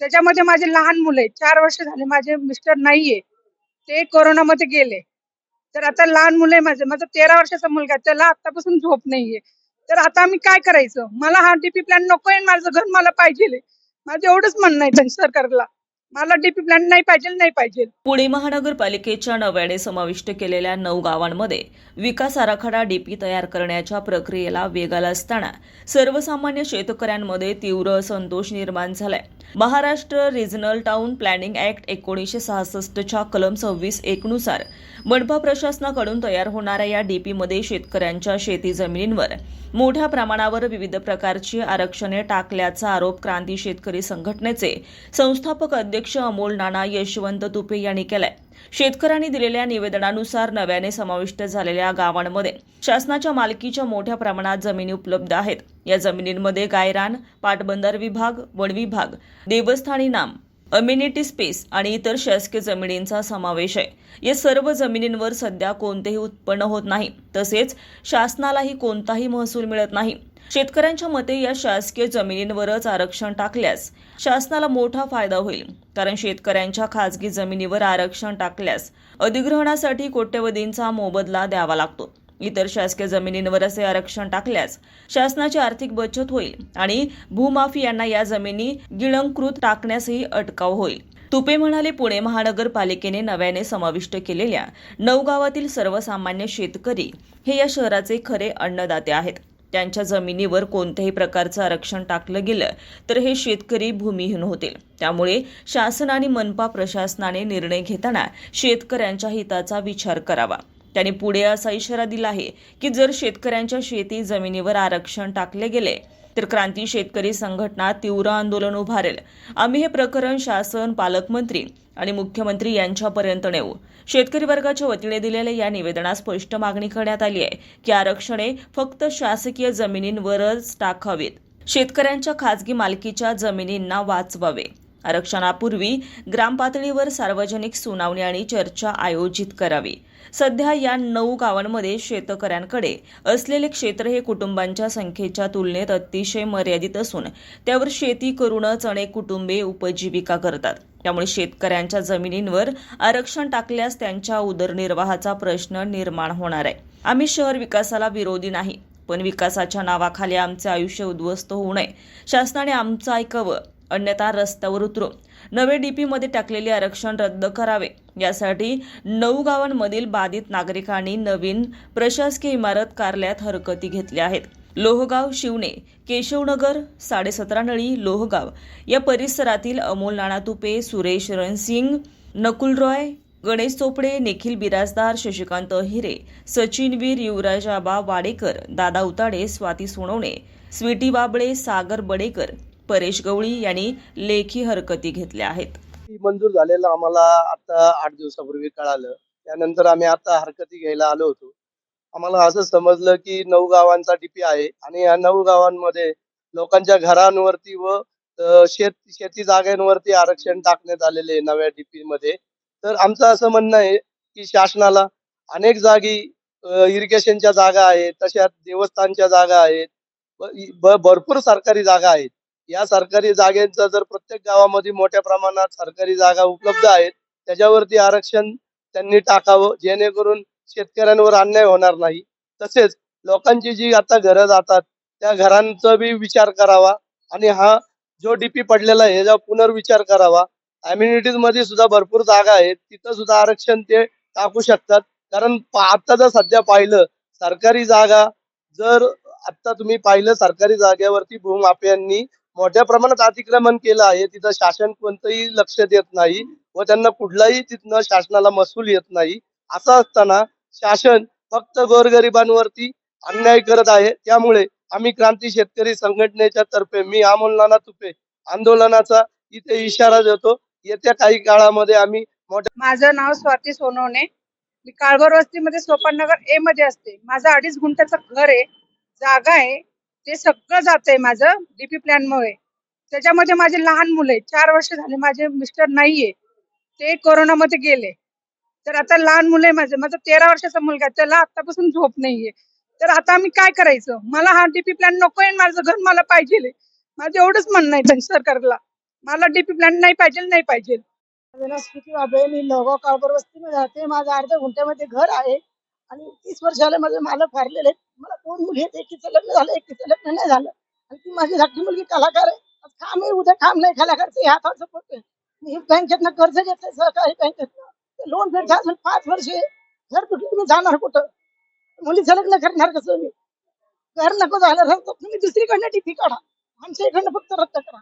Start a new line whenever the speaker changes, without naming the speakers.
त्याच्यामध्ये माझे लहान मुलं आहे चार वर्ष झाले माझे मिस्टर नाहीये. ते कोरोनामध्ये गेले. तर आता लहान मुलं आहे माझे. माझा तेरा वर्षाचा मुलगा त्याला आतापासून झोप नाहीये. तर आता आम्ही काय करायचं? मला हा डीपी प्लॅन नकोय आणि माझं घर मला पाहिजे. माझं एवढंच म्हणणं आहे त्यांच्या सरकारला. मला डीपी प्लॅन नाही पाहिजे नाही पाहिजे.
पुणे महानगरपालिकेच्या नव्याने समाविष्ट केलेल्या नऊ गावांमध्ये विकास आराखडा डीपी तयार करण्याच्या प्रक्रियेला वेग आला असताना सर्वसामान्य शेतकऱ्यांमध्ये तीव्र असंतोष निर्माण झालाय. Maharashtra regional town planning act एकोणीसशे सहासष्टच्या कलम सव्वीस एकनुसार मनपा प्रशासनाकडून तयार होणाऱ्या या डीपीमध्ये शेतकऱ्यांच्या शेती जमिनींवर मोठ्या प्रमाणावर विविध प्रकारची आरक्षणे टाकल्याचा आरोप क्रांती शेतकरी संघटनेचे संस्थापक अध्यक्ष अमोल नाना यशवंत तुपे यांनी केलाय. शेतकऱ्यांनी दिलेल्या निवेदनानुसार नव्याने समाविष्ट झालेल्या गावांमध्ये शासनाच्या मालकीच्या मोठ्या प्रमाणात जमिनी उपलब्ध आहेत. या जमिनींमध्ये गायरान पाटबंधार विभाग वन विभाग देवस्थानी नाम अम्युनिटी स्पेस आणि इतर शासकीय जमिनींचा समावेश आहे. या सर्व जमिनींवर सध्या कोणतेही उत्पन्न होत नाही. तसेच शासनालाही कोणताही महसूल मिळत नाही. शेतकऱ्यांच्या मते या शासकीय जमिनींवरच आरक्षण टाकल्यास शासनाला मोठा फायदा होईल. कारण शेतकऱ्यांच्या खासगी जमिनीवर आरक्षण टाकल्यास अधिग्रहणासाठी कोट्यवधींचा मोबदला द्यावा लागतो. इतर शासकीय जमिनींवर असे आरक्षण टाकल्यास शासनाची आर्थिक बचत होईल आणि भूमाफियांना या जमिनी गिळंकृत टाकण्यासही अटकाव होईल. तुपे म्हणाले पुणे महानगरपालिकेने नव्याने समाविष्ट केलेल्या नऊ गावातील सर्वसामान्य शेतकरी हे या शहराचे खरे अन्नदाते आहेत. त्यांच्या जमिनीवर कोणत्याही प्रकारचं आरक्षण टाकलं गेलं तर हे शेतकरी भूमिहीन होतील. त्यामुळे शासन आणि मनपा प्रशासनाने निर्णय घेताना शेतकऱ्यांच्या हिताचा विचार करावा. त्यांनी पुढे असा इशारा दिला आहे की जर शेतकऱ्यांच्या शेती जमिनीवर आरक्षण टाकले गेले तर क्रांती शेतकरी संघटना तीव्र आंदोलन उभारेल. आम्ही हे प्रकरण शासन पालकमंत्री आणि मुख्यमंत्री यांच्यापर्यंत नेऊ. शेतकरी वर्गाच्या वतीने दिलेल्या या निवेदनात स्पष्ट मागणी करण्यात आली आहे की आरक्षणे फक्त शासकीय जमिनींवरच टाकावीत. शेतकऱ्यांच्या खासगी मालकीच्या जमिनींना वाचवावे. आरक्षणापूर्वी ग्रामपातळीवर सार्वजनिक सुनावणी आणि चर्चा आयोजित करावी. सध्या या नऊ गावांमध्ये शेतकऱ्यांकडे असलेले क्षेत्र हे कुटुंबांच्या संख्येच्या तुलनेत अतिशय मर्यादित असून त्यावर शेती करूनच अनेक कुटुंबे उपजीविका करतात. त्यामुळे शेतकऱ्यांच्या जमिनींवर आरक्षण टाकल्यास त्यांच्या उदरनिर्वाहाचा प्रश्न निर्माण होणार आहे. आम्ही शहर विकासाला विरोधी नाही पण विकासाच्या नावाखाली आमचे आयुष्य उद्ध्वस्त होऊ नये. शासनाने आमचं ऐकावं अन्यथा रस्त्यावर उतरू. नवे डीपीमध्ये टाकलेले आरक्षण रद्द करावे. यासाठी नऊ गावांमधील बाधित नागरिकांनी नवीन प्रशासकीय इमारत कार्यालयात हरकती घेतल्या आहेत. लोहगाव शिवणे केशवनगर साडेसतरा नळी लोहगाव या परिसरातील अमोल नाणातुपे सुरेश रणसिंग नकुल रॉय गणेश चोपडे निखिल बिराजदार शशिकांत हिरे सचिन वीर युवराज आबा वाडेकर दादा उताडे स्वाती सोनवणे स्वीटी बाबळे सागर बडेकर परेश गवळी यांनी लेखी हरकती घेतल्या आहेत.
मंजूर झालेलं आम्हाला आता आठ दिवसापूर्वी कळालं. त्यानंतर आम्ही आता हरकती घ्यायला आलो होतो. आम्हाला असं समजलं की नऊ गावांचा डीपी आहे आणि या नऊ गावांमध्ये लोकांच्या घरांवरती व शेत शेती जागांवरती आरक्षण टाकण्यात आलेले नव्या डीपी मध्ये. तर आमचं असं म्हणणं आहे की शासनाला अनेक जागी इरिगेशनच्या जागा आहेत तशा देवस्थानच्या जागा आहेत भरपूर सरकारी जागा आहेत. या सरकारी जागेचं जर प्रत्येक गावामध्ये मोठ्या प्रमाणात सरकारी जागा उपलब्ध आहेत त्याच्यावरती आरक्षण त्यांनी टाकावं जेणेकरून शेतकऱ्यांवर अन्याय होणार नाही. तसेच लोकांची जी आता घरं जातात त्या घरांचा बी विचार करावा आणि हा जो डीपी पडलेला आहे याचा पुनर्विचार करावा. अम्युनिटीजमध्ये सुद्धा भरपूर जागा आहेत तिथं सुद्धा आरक्षण ते टाकू शकतात. कारण आता जर सध्या पाहिलं सरकारी जागा जर आता तुम्ही पाहिलं सरकारी जागेवरती भूमाफियांनी मोठ्या प्रमाणात अतिक्रमण केलं आहे. तिथं शासन कोणतंही लक्ष देत नाही व त्यांना कुठलाही तिथनं शासनाला महसूल येत नाही. असं असताना शासन फक्त गोरगरिबांवरती अन्याय करत आहे. त्यामुळे आम्ही क्रांती शेतकरी संघटनेच्या तर्फे मी अमोल नाना तुपे आंदोलनाचा इथे इशारा देतो. येत्या काही काळामध्ये आम्ही
माझं नाव स्वाती सोनवणे. मी काळभर वस्तीमध्ये सोपाननगर ए मध्ये असते. माझं अडीच गुंठ्याचं घर आहे. जागा आहे. ते सगळं जातंय माझं डीपी प्लॅन मुळे. त्याच्यामध्ये माझे लहान मुलं आहे चार वर्ष झाले माझे मिस्टर नाहीये. ते कोरोनामध्ये गेले. तर आता लहान मुलं आहे माझं. माझा तेरा वर्षाचा मुलगा त्याला आतापासून झोप नाहीये. तर आता आम्ही काय करायचं? मला हा डीपी प्लॅन नकोय माझं घर मला पाहिजे माझं एवढंच म्हणणं आहे त्यांनी सरकारला. मला डीपी प्लॅन नाही पाहिजे नाही पाहिजे.
मी लोगाव काळभर वस्तीमध्ये राहते. माझं अर्ध्या गुंठ्यामध्ये घर आहे. आणि तीस वर्ष झाले माझे मालक वारलेले मला दोन मुली आहेत. एकीचं लग्न झालं एकीचं लग्न नाही झालं. आणि ती माझी धाकटी मुलगी कलाकार आहे. काम आहे उद्या काम नाही. कलाकारचं ह्या हाताचं पडतंय मी बँकेतनं कर्ज घेतलं सहकारी बँकेतनं. लोन भेटतं अजून पाच वर्षे. घर कुठे? तुम्ही जाणार कुठं? मुलीचं लग्न करणार कसं मी? घर नको झालं. तर तुम्ही दुसरीकडनं टिफी काढा. आमच्या इकडनं फक्त रद्द करा.